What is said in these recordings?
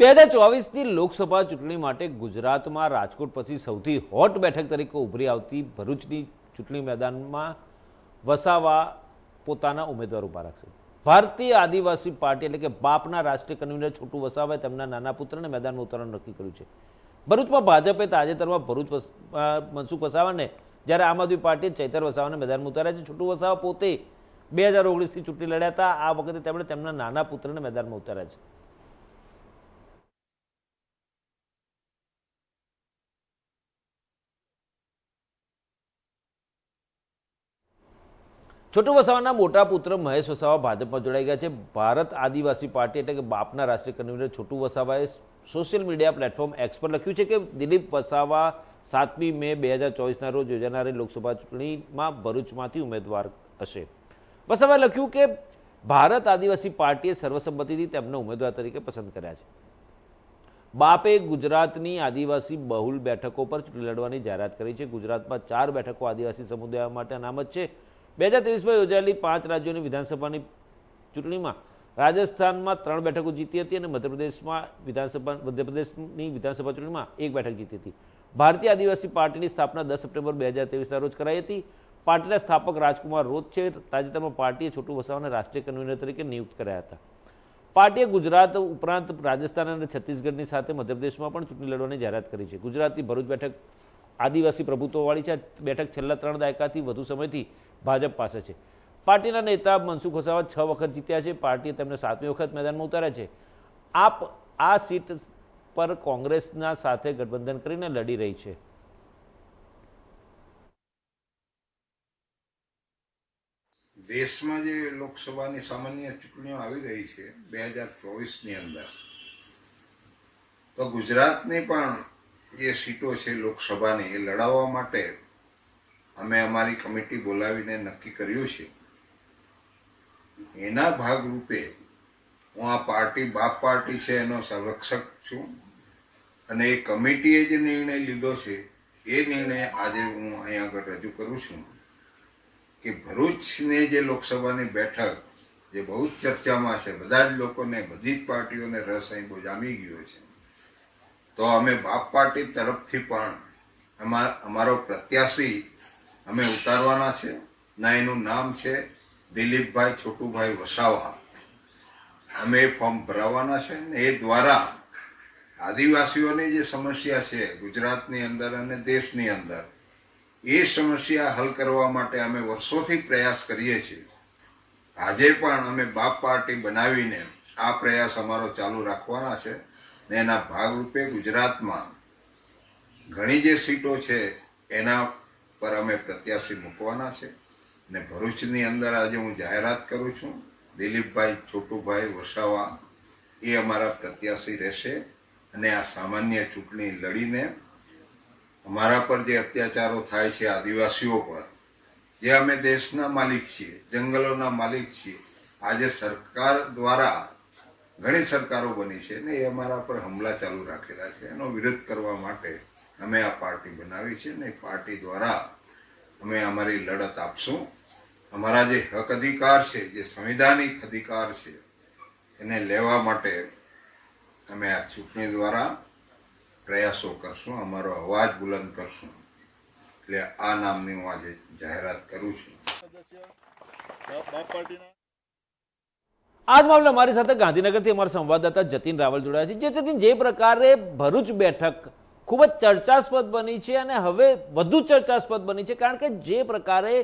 બે હજાર ચોવીસની લોકસભા ચૂંટણી માટે ગુજરાતમાં રાજકોટ પછી સૌથી હોટ બેઠક તરીકે ઉભરી આવતી ભરૂચની ચૂંટણી મેદાનમાં વસાવા પોતાના ઉમેદવાર ઊભા રાખશે. ભારતીય આદિવાસી પાર્ટી એટલે કે બાપના રાષ્ટ્રીય કન્વીનર છોટુ વસાવાએ તેમના નાના પુત્રને મેદાનમાં ઉતારવાનું નક્કી કર્યું છે. ભરૂચમાં ભાજપે તાજેતરમાં ભરૂચ મનસુખ વસાવાને, જ્યારે આમ આદમી પાર્ટીએ ચૈતર વસાવાને મેદાનમાં ઉતાર્યા છે, છોટુ વસાવા પોતે બે હજાર ઓગણીસથી ચૂંટણી લડ્યા હતા. આ વખતે તેમણે તેમના નાના પુત્રને મેદાનમાં ઉતાર્યા છે. છોટુ વસાવાના મોટા પુત્ર મહેશ વસાવા ભાજપમાં જોડાઈ ગયા છે. ભારત આદિવાસી પાર્ટી એટલે કે બાપના રાષ્ટ્રીય કન્વીનર છોટુ વસાવાએ સોશિયલ મીડિયા પ્લેટફોર્મ એક્સ પર લખ્યું છે કે દિલીપ વસાવા સાતમી મે બે હજાર ચોવીસના રોજ યોજાનારી લોકસભા ચૂંટણીમાં ભરૂચમાંથી ઉમેદવાર હશે. વસાવાએ લખ્યું કે ભારત આદિવાસી પાર્ટીએ સર્વસંમતિથી તેમને ઉમેદવાર તરીકે પસંદ કર્યા છે. બાપે ગુજરાતની આદિવાસી બહુલ બેઠકો પર ચૂંટણી લડવાની જાહેરાત કરી છે. ગુજરાતમાં ચાર બેઠકો આદિવાસી સમુદાય માટે અનામત છે. બે હજાર ત્રેવીસમાં યોજાયેલી પાંચ રાજ્યોની વિધાનસભાની ચૂંટણીમાં રાજસ્થાનમાં ત્રણ બેઠકો જીતી હતી અને મધ્યપ્રદેશમાં વિધાનસભા, મધ્યપ્રદેશની વિધાનસભા ચૂંટણીમાં એક બેઠક જીતી હતી. ભારતીય આદિવાસી પાર્ટીની સ્થાપના દસ સપ્ટેમ્બર બે હજાર ત્રેવીસના રોજ કરાઈ હતી. પાર્ટીના સ્થાપક રાજકુમાર રોજ છે. તાજેતરમાં પાર્ટીએ છોટુ વસાવાને રાષ્ટ્રીય કન્વીનર તરીકે નિયુક્ત કર્યા હતા. પાર્ટીએ ગુજરાત ઉપરાંત રાજસ્થાન અને છત્તીસગઢની સાથે મધ્યપ્રદેશમાં પણ ચૂંટણી લડવાની જાહેરાત કરી છે. ગુજરાતની ભરૂચ બેઠક આદિવાસી પ્રભુત્વવાળી છે. બેઠક છેલ્લા ત્રણ દાયકાથી વધુ સમયથી ભાજપ પાસે છે. પાર્ટીના નેતા મનસુખ વસાવા છ વખત જીત્યા છે. પાર્ટીએ તેમને સાતમી વખત મેદાનમાં ઉતાર્યા છે. આપ આ સીટ પર કોંગ્રેસના સાથે ગઠબંધન કરીને લડી રહી છે. દેશમાં જે લોકસભાની સામાન્ય ચૂંટણીઓ આવી રહી છે, બે હજાર ચોવીસની અંદર, તો ગુજરાતની પણ જે સીટો છે લોકસભાની, એ લડાવવા માટે અમે અમારી કમિટી બોલાવીને નક્કી કર્યું છે. એના ભાગરૂપે હું આ પાર્ટી, બાપ પાર્ટી છે એનો સંરક્ષક છું અને એ કમિટીએ જે નિર્ણય લીધો છે, એ નિર્ણય આજે હું અહીંયા આગળ રજૂ કરું છું કે ભરૂચને જે લોકસભાની બેઠક, જે બહુ જ ચર્ચામાં છે, બધા જ લોકોને, બધી જ પાર્ટીઓને રસ અહીં બહુ જામી ગયો છે. તો અમે બાપ પાર્ટી તરફથી પણ અમા- અમારો પ્રત્યાશી અમે ઉતારવાના છે. ના એનું નામ છે દિલીપભાઈ છોટુભાઈ વસાવા. અમે ફોર્મ ભરાવાના છે ને એ દ્વારા આદિવાસીઓની જે સમસ્યા છે ગુજરાતની અંદર અને દેશની અંદર, એ સમસ્યા હલ કરવા માટે અમે વર્ષોથી પ્રયાસ કરીએ છીએ. આજે પણ અમે બાપ પાર્ટી બનાવીને આ પ્રયાસ અમારો ચાલુ રાખવાના છે. ને એના ભાગરૂપે ગુજરાતમાં ઘણી જે સીટો છે, એના પર અમે પ્રત્યાશી મૂકવાના છે. ને ભરૂચની અંદર આજે હું જાહેરાત કરું છું, દિલીપભાઈ છોટુભાઈ વસાવા, એ અમારા પ્રત્યાશી રહેશે. અને આ સામાન્ય ચૂંટણી લડીને અમારા પર જે અત્યાચારો થાય છે આદિવાસીઓ પર, જે અમે દેશના માલિક છીએ, જંગલોના માલિક છીએ, આજે સરકાર દ્વારા ઘણી સરકારો બની છે ને એ અમારા પર હમલા ચાલુ રાખેલા છે. એનો વિરોધ કરવા માટે અમે આ પાર્ટી બનાવી છે ને પાર્ટી દ્વારા અમે અમારી લડત આપશું. અમારા જે હક અધિકાર છે, જે સંવિધાનિક અધિકાર છે, એને લેવા માટે અમે આ ચૂંટણી દ્વારા પ્રયાસો કરશું, અમારો અવાજ બુલંદ કરશું. એટલે આ નામની હું આજે જાહેરાત કરું છું. સદસ્ય જ મામલે અમારી સાથે ગાંધીનગરથી અમારા સંવાદદાતા જતીન રાવલ જોડાયા છે. જે જે પ્રકારે ભરૂચ બેઠક ખૂબ જ ચર્ચાસ્પદ બની છે અને હવે વધુ ચર્ચાસ્પદ બની છે કારણ કે જે પ્રકારે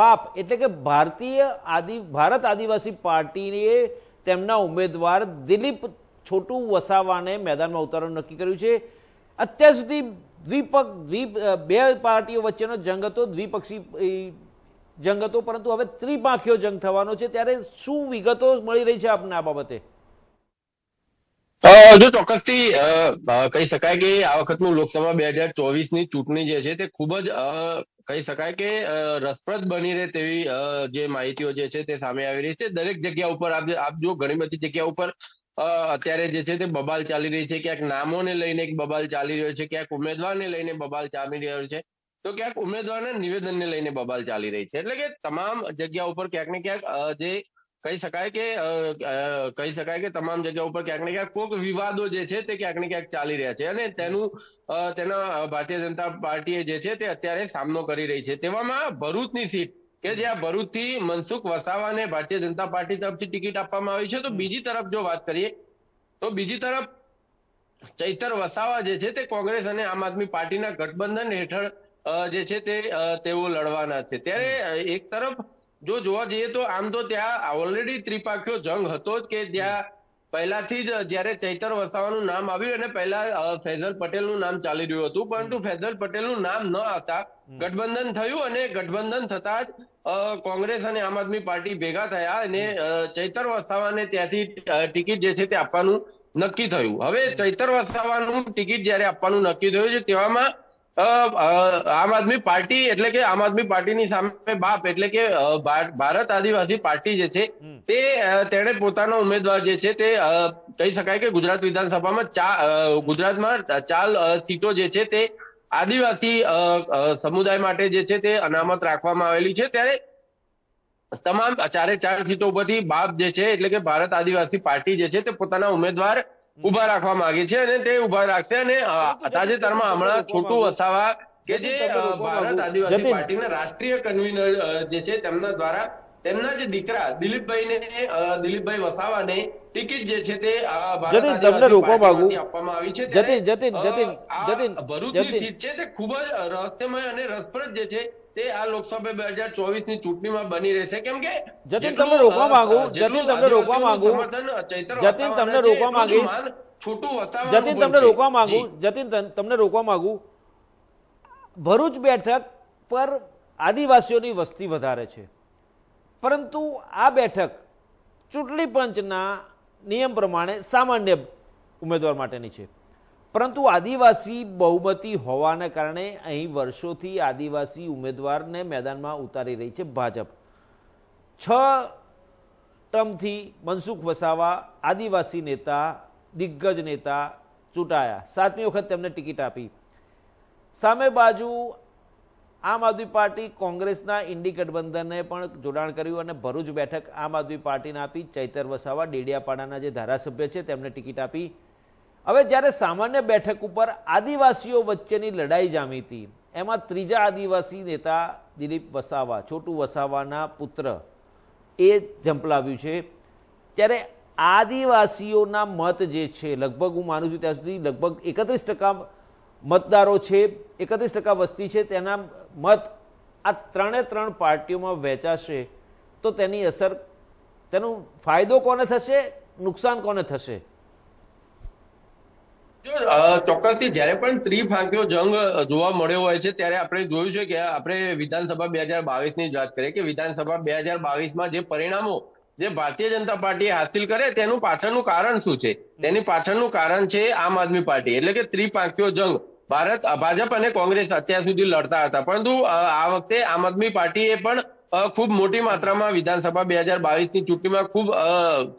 બાપ એટલે કે ભારતીય આદિ, ભારત આદિવાસી પાર્ટીએ તેમના ઉમેદવાર દિલીપ છોટુ વસાવાને મેદાનમાં ઉતારવાનું નક્કી કર્યું છે. અત્યાર સુધી દ્વિપક, દ્વિ બે પાર્ટીઓ વચ્ચેનો જંગ હતો. દ્વિપક્ષી જંગ હતો, પરંતુ હવે ત્રિપાંખીયો જંગ થવાનો છે. ત્યારે શું વિગતો મળી રહી છે આપને આ બાબતે? જો ચોક્કસથી કહી શકાય કે આ વખતનું લોકસભા બે હજાર ચોવીસની ચૂંટણી જે છે તે ખૂબ જ કહી શકાય કે રસપ્રદ બની રહે તેવી જે માહિતીઓ જે છે તે સામે આવી રહી છે. દરેક જગ્યા ઉપર આપ જો ઘણી બધી જગ્યા ઉપર અત્યારે જે છે તે બબાલ ચાલી રહી છે. ક્યાંક નામોને લઈને એક બબાલ ચાલી રહ્યો છે, ક્યાંક ઉમેદવારને લઈને બબાલ ચાલી રહ્યો છે. તો ક્યાંક ઉમેદવારના નિવેદનને લઈને બબાલ ચાલી રહી છે. એટલે કે તમામ જગ્યા ઉપર ક્યાંક ને ક્યાંક જે કહી શકાય કે કહી શકાય કે તમામ જગ્યા ઉપર ક્યાંક ને ક્યાંક કોઈક વિવાદો જે છે તે ક્યાંક ને ક્યાંક ચાલી રહ્યા છે અને તેનું તેના ભારતીય જનતા પાર્ટીએ જે છે તે અત્યારે સામનો કરી રહી છે. તેવામાં ભરૂચની સીટ, કે જ્યાં ભરૂચથી મનસુખ વસાવાને ભારતીય જનતા પાર્ટી તરફથી ટિકિટ આપવામાં આવી છે. તો બીજી તરફ જો વાત કરીએ, તો બીજી તરફ ચૈતર વસાવા જે છે તે કોંગ્રેસ અને આમ આદમી પાર્ટીના ગઠબંધન હેઠળ જે છે તે તેઓ લડવાના છે. ત્યારે એક તરફ જો જોવા જઈએ તો આમ તો ત્યાં ઓલરેડી ત્રિપાખીઓ જંગ હતો જ કે જ્યાં પહેલાથી જ જ્યારે ચૈતર વસાવાનું નામ આવ્યું અને પહેલા ફેઝલ પટેલનું નામ ચાલી રહ્યું હતું. પરંતુ ફૈઝલ પટેલનું નામ ન આવતા ગઠબંધન થયું અને ગઠબંધન થતા જ કોંગ્રેસ અને આમ આદમી પાર્ટી ભેગા થયા અને ચૈતર વસાવાને ત્યાંથી ટિકિટ જે છે તે આપવાનું નક્કી થયું. હવે ચૈતર વસાવાનું ટિકિટ જ્યારે આપવાનું નક્કી થયું છે તેવામાં આમ આદમી પાર્ટી એટલે કે આમ આદમી પાર્ટીની સામે બાપ એટલે કે ભારત આદિવાસી પાર્ટી જે છે તે તેણે પોતાનો ઉમેદવાર જે છે તે કહી શકાય કે ગુજરાત વિધાનસભામાં ચા ગુજરાતમાં ચાર સીટો જે છે તે આદિવાસી સમુદાય માટે જે છે તે અનામત રાખવામાં આવેલી છે. ત્યારે તમામ ચારે ચાર સીટો ઉપરથી બાપ જે છે એટલે કે ભારત આદિવાસી પાર્ટી જે છે તે પોતાના ઉમેદવાર ઊભા રાખવા માંગે છે અને તે ઊભા રાખશે અને તાજેતરમાં હમણાં છોટું વસાવા કે જે ભારત આદિવાસી. પાર્ટીના રાષ્ટ્રીય કન્વીનર જે છે તેમના દ્વારા તેમના જે દીકરા દિલીપભાઈને દિલીપભાઈ વસાવાને ટિકિટ જે છે તે જતીન, તમને રોકવા માંગુ. આપવામાં આવી છે જતીન, જતીન, જતીન, જતીન, ભરૂચની સીટ છે તે ખૂબ જ રહસ્યમય અને રસપ્રદ જે છે તે આ લોકસભા બે હજાર ચોવીસની ચૂંટણીમાં બની રહેશે કેમ કે જતીન, તમને રોકવા માંગુ. જતીન, તમને રોકવા માંગુ. જતીન, તમને રોકવા માંગીશ. છોટુ જતીન તમને રોકવા માંગુ જતીન તમને રોકવા માંગુ ભરૂચ બેઠક પર આદિવાસીઓની વસ્તી વધારે છે પરંતુ આ બેઠક ચૂંટણી પંચના નિયમ પ્રમાણે સામાન્ય ઉમેદવાર માટેની છે. પરંતુ આદિવાસી બહુમતી હોવાને કારણે અહીં વર્ષોથી આદિવાસી ઉમેદવારને મેદાનમાં ઉતારી રહી છે ભાજપ. છ ટર્મથી મનસુખ વસાવા આદિવાસી નેતા, દિગ્ગજ નેતા ચૂંટાયા. સાતમી વખત તેમને ટિકિટ આપી. સામે બાજુ આમ આદમી પાર્ટી કોંગ્રેસના ઇન્ડી ગઠબંધનને પણ જોડાણ કર્યું અને ભરૂચ બેઠક આમ આદમી પાર્ટીને આપી ચૈતર વસાવા ડેડિયાપાડાના જે ધારાસભ્ય છે તેમને ટિકિટ આપી. હવે જ્યારે સામાન્ય બેઠક ઉપર આદિવાસીઓ વચ્ચેની લડાઈ જામી હતી, એમાં ત્રીજા આદિવાસી નેતા દિલીપ વસાવા, છોટુ વસાવાના પુત્ર એ ઝંપલાવ્યું છે. ત્યારે આદિવાસીઓના મત જે છે, લગભગ હું માનું છું ત્યાં સુધી લગભગ એકત્રીસ ટકા મતદારો છે, એકત્રીસ ટકા વસ્તી છે, તેના મત આ ત્રણે ત્રણ પાર્ટીઓમાં વહેંચાશે તો તેની અસર, તેનો ફાયદો કોને થશે, નુકસાન કોને થશે? ચોક્કસથી જ્યારે પણ ત્રિફાંક્યો જંગ જોવા મળ્યો હોય છે, ત્યારે આપણે જોયું છે કે આપણે વિધાનસભા બે હજાર બાવીસની જ વાત કરીએ કે વિધાનસભા બે હજાર બાવીસમાં જે પરિણામો જે ભારતીય જનતા પાર્ટી હાસિલ કરે તેનું પાછળનું કારણ શું છે? તેની પાછળનું કારણ છે આમ આદમી પાર્ટી. એટલે કે ત્રિપાંખ્યો જંગ. ભારત ભાજપ અને કોંગ્રેસ અત્યાર સુધી લડતા હતા. પરંતુ આ વખતે આમ આદમી પાર્ટીએ પણ ખૂબ મોટી માત્રામાં વિધાનસભા બે હજાર બાવીસની ચૂંટણીમાં ખૂબ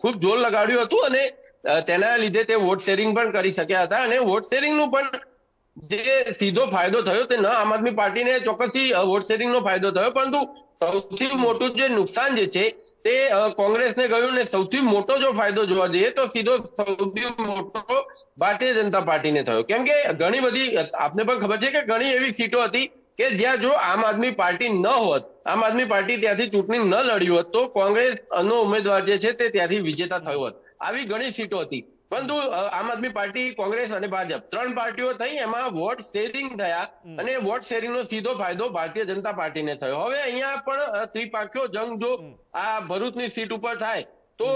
ખૂબ જોર લગાડ્યું હતું અને તેના લીધે તે વોટ શેરિંગ પણ કરી શક્યા હતા અને વોટ શેરિંગનું પણ જે સીધો ફાયદો થયો તે ન આમ આદમી પાર્ટીને ચોક્કસથી વોટ શેરિંગનો ફાયદો થયો. પરંતુ સૌથી મોટું જે નુકસાન જે છે તે કોંગ્રેસને ગયું ને સૌથી મોટો જો ફાયદો જોવા જઈએ તો સીધો સૌથી મોટો ભારતીય જનતા પાર્ટીને થયો. કેમ કે ઘણી બધી આપને પણ ખબર છે કે ઘણી એવી સીટો હતી કે જ્યાં જો આમ આદમી પાર્ટી ન હોત, આમ આદમી પાર્ટી ત્યાંથી ચૂંટણી ન લડ્યું હોત, તો કોંગ્રેસ નો ઉમેદવાર જે છે તે ત્યાંથી વિજેતા થયો હોત. આવી ઘણી સીટો હતી. પરંતુ આમ આદમી પાર્ટી કોંગ્રેસ અને ભાજપ ત્રણ પાર્ટીઓ થઈ એમાં વોટ શેરિંગ થયા અને વોટ શેરિંગનો સીધો ફાયદો ભારતીય જનતા પાર્ટીને થયો. હવે અહીંયા પણ ત્રિપાખ્યો જંગ જો આ ભરૂચની સીટ ઉપર થાય તો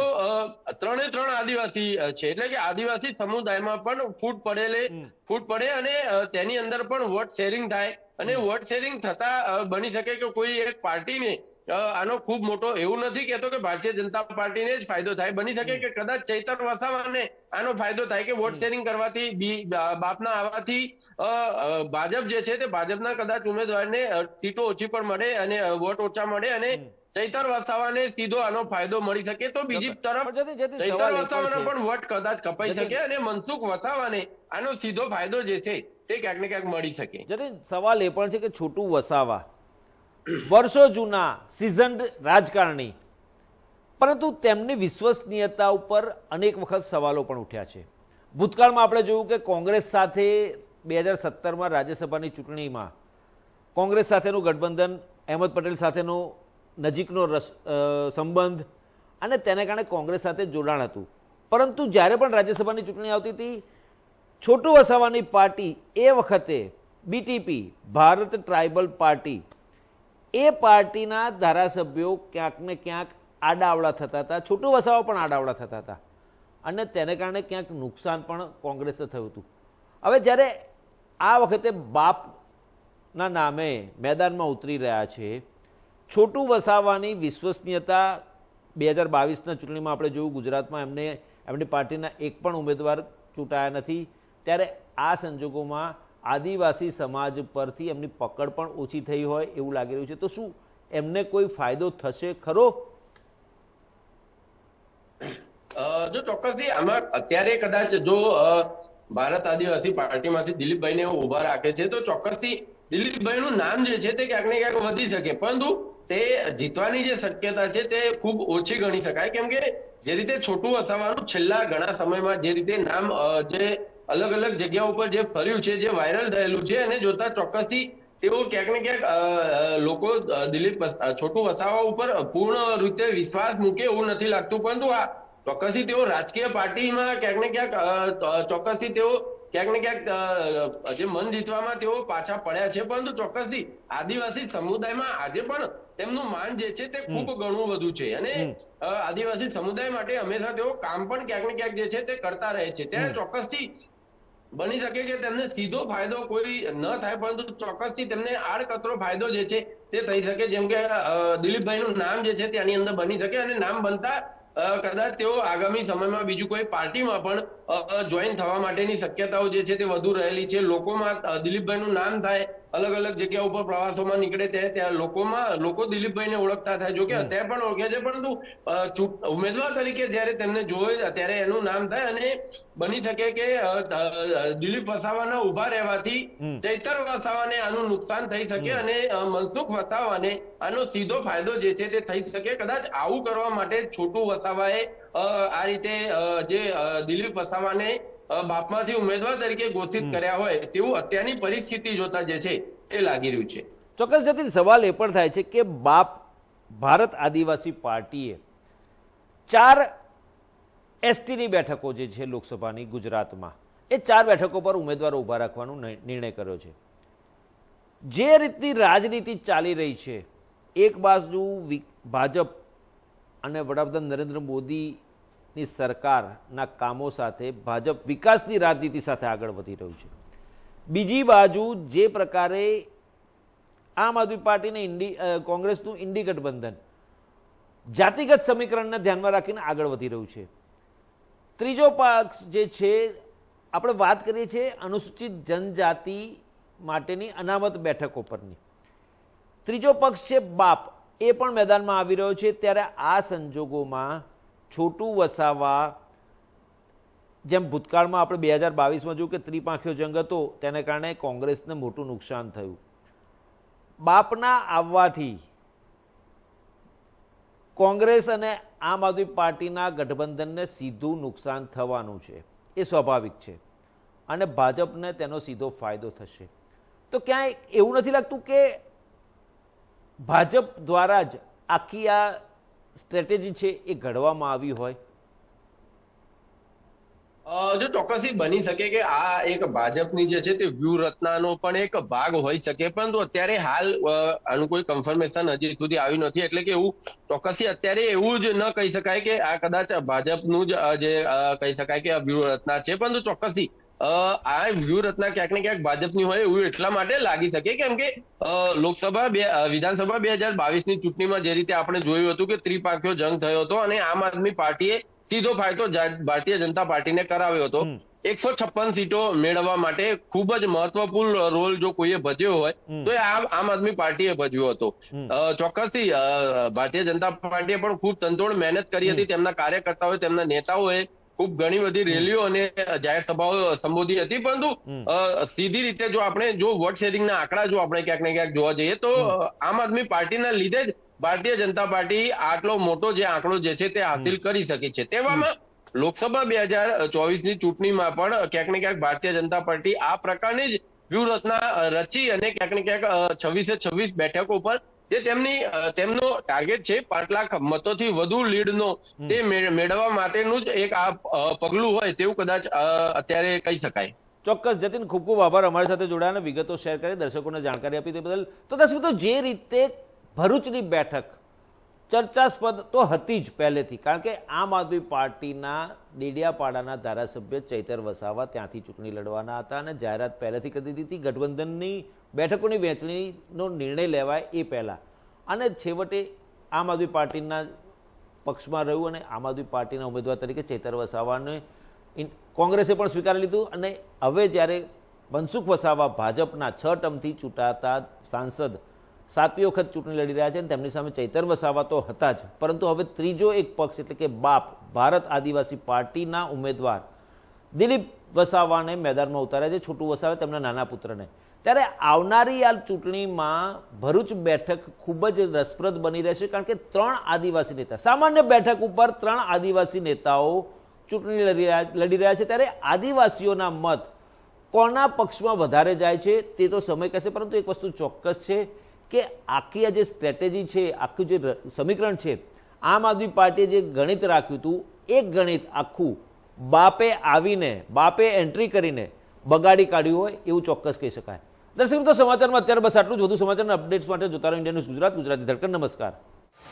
ત્રણે ત્રણ આદિવાસી છે. એટલે કે આદિવાસી સમુદાયમાં પણ ફૂટ પડેલે ફૂટ પડે અને તેની અંદર પણ વોટ શેરિંગ થાય. અને વોટ શેરિંગ થતા બની શકે કે કોઈ એક પાર્ટીને આનો ખૂબ મોટો એવું નથી કહેતો કે ભારતીય જનતા પાર્ટીને જ ફાયદો થાય. બની શકે કે કદાચ ચૈતર વસાવાને આનો ફાયદો થાય કે વોટ શેરિંગ કરવાથી બાપના આવવાથી ભાજપ જે છે તે ભાજપના કદાચ ઉમેદવારને સીટો ઓછી પણ મળે અને વોટ ઓછા મળે અને ચૈતર વસાવાને સીધો આનો ફાયદો મળી શકે તો બીજી તરફ ચૈતર વસાવાના પણ વોટ કદાચ કપાઈ શકે અને મનસુખ વસાવાને આનો સીધો ફાયદો જે છે તે ક્યાંક ને ક્યાંક મળી શકે. જતીન સવાલ એ પણ છે કે છોટું વસાવા. વર્ષો જૂના સિઝન્ડ રાજકારણી. પરંતુ તેમની વિશ્વસનીયતા ઉપર અનેક વખત સવાલો પણ ઉઠ્યા છે. ભૂતકાળમાં આપણે જોયું કે કોંગ્રેસ સાથે બે હજાર સત્તરમાં રાજ્યસભાની ચૂંટણીમાં કોંગ્રેસ સાથેનું ગઠબંધન, અહેમદ પટેલ સાથેનો નજીકનો રસ સંબંધ અને તેને કારણે કોંગ્રેસ સાથે જોડાણ હતું. પરંતુ જ્યારે પણ રાજ્યસભાની ચૂંટણી આવતી હતી છોટુ વસાવાની પાર્ટી એ વખતે બીટીપી ભારત ટ્રાઇબલ પાર્ટી, એ પાર્ટીના ધારાસભ્યો ક્યાંક ને ક્યાંક આડાવડા થતા હતા. છોટુ વસાવા પણ આડાવડા થતા હતા. અને તેને કારણે ક્યાંક નુકસાન પણ કોંગ્રેસને થયું હતું. હવે જ્યારે આ વખતે બાપના નામે મેદાનમાં ઉતરી રહ્યા છે, છોટુ વસાવાની વિશ્વસનીયતા બે હજાર બાવીસના ચૂંટણીમાં આપણે જોયું, ગુજરાતમાં એમને, એમની પાર્ટીના એક પણ ઉમેદવાર ચૂંટાયા નથી. ત્યારે આ સંજોગોમાં આદિવાસી સમાજ પરથી એમની પકડ પણ ઓછી થઈ હોય એવું લાગી રહ્યું છે. તો શું એમને કોઈ ફાયદો થશે ખરો? જો ચોક્કસથી આમાં અત્યારે કદાચ જો ભારત આદિવાસી પાર્ટીમાંથી દિલીપભાઈને ઊભા રાખે છે, તો ચોક્કસથી દિલીપભાઈનું નામ જે છે તે ક્યાંક ને ક્યાંક વધી શકે. પરંતુ તે જીતવાની જે શક્યતા છે તે ખૂબ ઓછી ગણી શકાય. કેમ કે જે રીતે છોટું વસાવાનું છેલ્લા ઘણા સમયમાં જે રીતે નામ જે અલગ અલગ જગ્યા ઉપર જે ફર્યું છે જે વાયરલ થયેલું છે અને જોતા ચોક્કસથી તેઓ ક્યાંક ને ક્યાંક લોકો દિલીપ છોટુ વસાવા ઉપર પૂર્ણ રીતે વિશ્વાસ મૂકે એવું નથી લાગતું. પરંતુ આ ચોક્કસથી તેઓ રાજકીય પાર્ટીમાં ક્યાંક ને ક્યાંક ચોક્કસથી તેઓ ક્યાંક ને ક્યાંક જે મન જીતવામાં તેઓ પાછા પડ્યા છે. પરંતુ ચોક્કસથી આદિવાસી સમુદાયમાં આજે પણ તેમનું માન જે છે તે ખૂબ ઘણું બધું છે. અને આદિવાસી સમુદાય માટે હંમેશા તેઓ કામ પણ ક્યાંક ને ક્યાંક જે છે તે કરતા રહે છે. ત્યારે ચોક્કસથી બની શકે કે તેમને સીધો ફાયદો કોઈ ન થાય, પરંતુ ચોક્કસથી તેમને આડકતરો ફાયદો જે છે તે થઈ શકે. જેમ કે દિલીપભાઈનું નામ જે છે તેની અંદર બની શકે અને નામ બનતા કદાચ તેઓ આગામી સમયમાં બીજું કોઈ પાર્ટીમાં પણ જોઈન થવા માટેની શક્યતાઓ જે છે તે વધુ રહેલી છે. લોકોમાં દિલીપભાઈનું નામ થાય અલગ અલગ જગ્યા ઉપર પ્રવાસોમાં નીકળે ત્યારે ત્યાં લોકોમાં લોકો દિલીપભાઈને ઓળખતા થાય. જો કે અત્યારે પણ ઓળખે છે પરંતુ ઉમેદવાર તરીકે જ્યારે તેમને જોવે ત્યારે એનું નામ થાય અને બની શકે કે દિલીપ વસાવાના ઊભા રહેવાથી ચૈતર વસાવાને આનું નુકસાન થઈ શકે અને મનસુખ વસાવાને આનો સીધો ફાયદો જે છે તે થઈ શકે. કદાચ આવું કરવા માટે છોટુ વસાવાએ આ રીતે જે દિલીપ વસાવાને બાપમાંથી ઉમેદવાર તરીકે ઘોષિત કર્યા હોય તેવું અત્યારની પરિસ્થિતિ જોતા જે છે એ લાગી રહ્યું છે. ચોક્કસ જતીન સવાલ એ પણ થાય છે કે બાપ ભારત આદિવાસી પાર્ટીએ ચાર એસટીની બેઠકો જે છે લોકસભાની ગુજરાતમાં એ ચાર બેઠકો પર ઉમેદવારો ઊભા રાખવાનો નિર્ણય કર્યો છે. જે રીતની રાજનીતિ ચાલી રહી છે એક બાજુ ભાજપ અને વડાપ્રધાન નરેન્દ્ર મોદીની સરકારના કામો સાથે ભાજપ વિકાસની રાજનીતિ સાથે આગળ વધી રહ્યું છે. બીજી બાજુ જે પ્રકારે આમ આદમી પાર્ટીને ઇન્ડી કોંગ્રેસનું ઇન્ડી ગઠબંધન જાતિગત સમીકરણને ધ્યાનમાં રાખીને આગળ વધી રહ્યું છે. ત્રીજો પક્ષ જે છે, આપણે વાત કરીએ છીએ અનુસૂચિત જનજાતિ માટેની અનામત બેઠકો પરની. ત્રીજો પક્ષ છે બાપ, એ પણ મેદાનમાં આવી રહ્યો છે. ત્યારે આ સંજોગોમાં છોટું વસાવા, જેમ ભૂતકાળમાં આપણે બે હજાર બાવીસમાં જોયું કે ત્રિપાંખ્યો જંગ હતો, તેને કારણે કોંગ્રેસને મોટું નુકસાન થયું. બાપના આવવાથી કોંગ્રેસ અને આમ આદમી પાર્ટીના ગઠબંધનને સીધું નુકસાન થવાનું છે. એ સ્વાભાવિક છે. અને ભાજપને તેનો સીધો ફાયદો થશે. તો ક્યાંય એવું નથી લાગતું કે ભાજપ દ્વારા જ આખી આ સ્ટ્રેટેજી છે એ ઘડવામાં આવી હોય? જો ચોક્કસથી બની શકે કે આ એક ભાજપની જે છે તે વ્યૂહરચનાનો પણ એક ભાગ હોઈ શકે. પરંતુ અત્યારે હાલ આનું કોઈ કન્ફર્મેશન હજી સુધી આવ્યું નથી. એટલે કે એવું ચોક્કસથી અત્યારે એવું જ ન કહી શકાય કે આ કદાચ ભાજપનું જ જે કહી શકાય કે આ વ્યૂહરચના છે. પરંતુ ચોક્કસથી આ વ્યૂહરચના ક્યાંક ને ક્યાંક ભાજપની હોય એવું એટલા માટે લાગી શકે કેમ કે લોકસભા બે વિધાનસભા બે હજાર બાવીસની ચૂંટણીમાં જે રીતે આપણે જોયું હતું કે ત્રિપાંખ્યો જંગ થયો હતો અને આમ આદમી પાર્ટીએ સીધો ફાયદો ભારતીય જનતા પાર્ટીને કરાવ્યો હતો. એકસો છપ્પન સીટો મેળવવા માટે ખૂબ જ મહત્વપૂર્ણ રોલ જો કોઈએ ભજ્યો હોય તો એ આમ આમ આદમી પાર્ટીએ ભજવ્યો હતો. ચોક્કસથી ભારતીય જનતા પાર્ટીએ પણ ખૂબ તંતોડ મહેનત કરી હતી. તેમના કાર્યકર્તાઓએ તેમના નેતાઓએ ખૂબ ઘણી બધી રેલીઓ અને જાહેર સભાઓ સંબોધી હતી પરંતુ સીધી રીતે જો આપણે જો વોટ શેરિંગના આંકડા જો આપણે ક્યાંક ને ક્યાંક જોવા જઈએ તો આમ આદમી પાર્ટીના લીધે જ ભારતીય જનતા પાર્ટી આટલો મોટો જે આંકડો જે છે તે હાસિલ કરી શકી છે. તેવામાં લોકસભા બે હજાર ચોવીસની ચૂંટણીમાં પણ ક્યાંક ને ક્યાંક ભારતીય જનતા પાર્ટી આ પ્રકારની જ વ્યૂહરચના રચી અને ક્યાંક ને ક્યાંક છવ્વીસે છવ્વીસ બેઠકો પર જે તેમની તેમનો ટાર્ગેટ છે પાંચ લાખ મતોથી વધુ લીડનો તે મેળવવા માટેનું જ એક આ પગલું હોય તેવું કદાચ અત્યારે કહી શકાય. ચોક્કસ જતીન ખૂબ ખૂબ આભાર અમારી સાથે જોડાયા વિગતો શેર કરી દર્શકોને જાણકારી આપી તે બદલ. તો દસ મિત્રો જે રીતે ભરૂચની બેઠક ચર્ચાસ્પદ તો હતી જ પહેલેથી, કારણ કે આમ આદમી પાર્ટીના ડેડિયાપાડાના ધારાસભ્ય ચૈતર વસાવા ત્યાંથી ચૂંટણી લડવાના હતા અને જાહેરાત પહેલેથી કરી દીધી હતી. ગઠબંધનની બેઠકોની વહેંચણીનો નિર્ણય લેવાય એ પહેલાં. અને છેવટે આમ આદમી પાર્ટીના પક્ષમાં રહ્યું અને આમ આદમી પાર્ટીના ઉમેદવાર તરીકે ચેતર વસાવાને કોંગ્રેસે પણ સ્વીકારી લીધું. અને હવે જ્યારે મનસુખ વસાવા ભાજપના છ ટર્મથી ચૂંટાતા સાંસદ સાતમી વખત ચૂંટણી લડી રહ્યા છે અને તેમની સામે ચૈતર વસાવા તો હતા જ. પરંતુ હવે ત્રીજો એક પક્ષ, એટલે કે બાપ, ભારત આદિવાસી પાર્ટીના ઉમેદવાર દિલીપ વસાવાને મેદાનમાં ઉતાર્યા છે. છોટું વસાવે તેમના નાના પુત્રને. ત્યારે આવનારી આ ચૂંટણીમાં ભરૂચ બેઠક ખૂબ જ રસપ્રદ બની રહેશે કારણ કે ત્રણ આદિવાસી નેતા, સામાન્ય બેઠક ઉપર ત્રણ આદિવાસી નેતાઓ ચૂંટણી લડી રહ્યા લડી રહ્યા છે. ત્યારે આદિવાસીઓના મત કોના પક્ષમાં વધારે જાય છે તે તો સમય કહેશે, પરંતુ એક વસ્તુ ચોક્કસ છે. કે આખી આ જે સ્ટ્રેટેજી છે, આખું જે સમીકરણ છે, આમ આદમી પાર્ટીએ જે ગણિત રાખ્યું હતું, એક ગણિત આખું બાપે આવીને, બાપે એન્ટ્રી કરીને બગાડી કાઢ્યું હોય એવું ચોક્કસ કહી શકાય. દર્શક મિત્રો, સમાચારમાં અત્યારે બસ આટલું જ. વધુ સમાચારના અપડેટ્સ માટે જોતા રહો ઇન્ડિયા ન્યૂઝ ગુજરાત, ગુજરાતી ધડકન, નમસ્કાર.